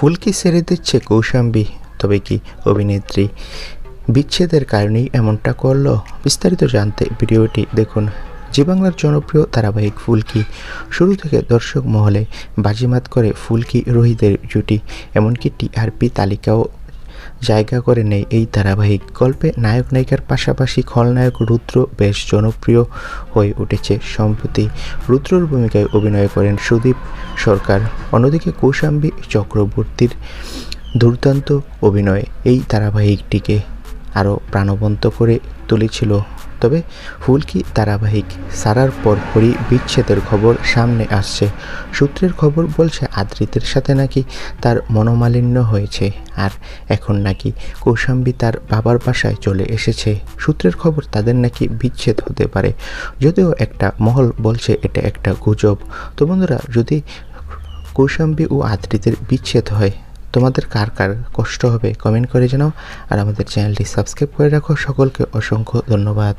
ফুলকি ছেড়ে দিচ্ছে কৌশাম্বী। তবে কি অভিনেত্রী বিচ্ছেদের কারণেই এমনটা করল? বিস্তারিত জানতে ভিডিওটি দেখুন। জি বাংলার জনপ্রিয় ধারাবাহিক ফুলকি। শুরু থেকে দর্শক মহলে বাজিমাত করে ফুলকি রোহিতের জুটি, এমনকি টিআরপি তালিকাও জায়গা করে নেয় এই ধারাবাহিক গল্পে নায়ক নায়িকার পাশাপাশি খলনায়ক রুদ্র বেশ জনপ্রিয় হয়ে উঠেছে। সম্প্রতি রুদ্রর ভূমিকায় অভিনয় করেন সুদীপ সরকার। অন্যদিকে কৌশাম্বী চক্রবর্তীর দুর্দান্ত অভিনয় এই ধারাবাহিকটিকে আরও প্রাণবন্ত করে তুলেছিল। তবে ফুলকি ধারাবাহিক সারার পরপরই বিচ্ছেদের খবর সামনে আসছে। সূত্রের খবর বলছে, আদ্রিতের সাথে নাকি তার মনোমালিন্য হয়েছে আর এখন নাকি কৌশাম্বী তার বাবার বাসায় চলে এসেছে। সূত্রের খবর, তাদের নাকি বিচ্ছেদ হতে পারে। যদিও একটা মহল বলছে, এটা একটা গুজব। তো বন্ধুরা, যদি কৌশাম্বী ও আদ্রিতের বিচ্ছেদ হয় তোমাদের কার কার কষ্ট হবে কমেন্ট করে জানাও। আর আমাদের চ্যানেলটি সাবস্ক্রাইব করে রাখো। সকলকে অসংখ্য ধন্যবাদ।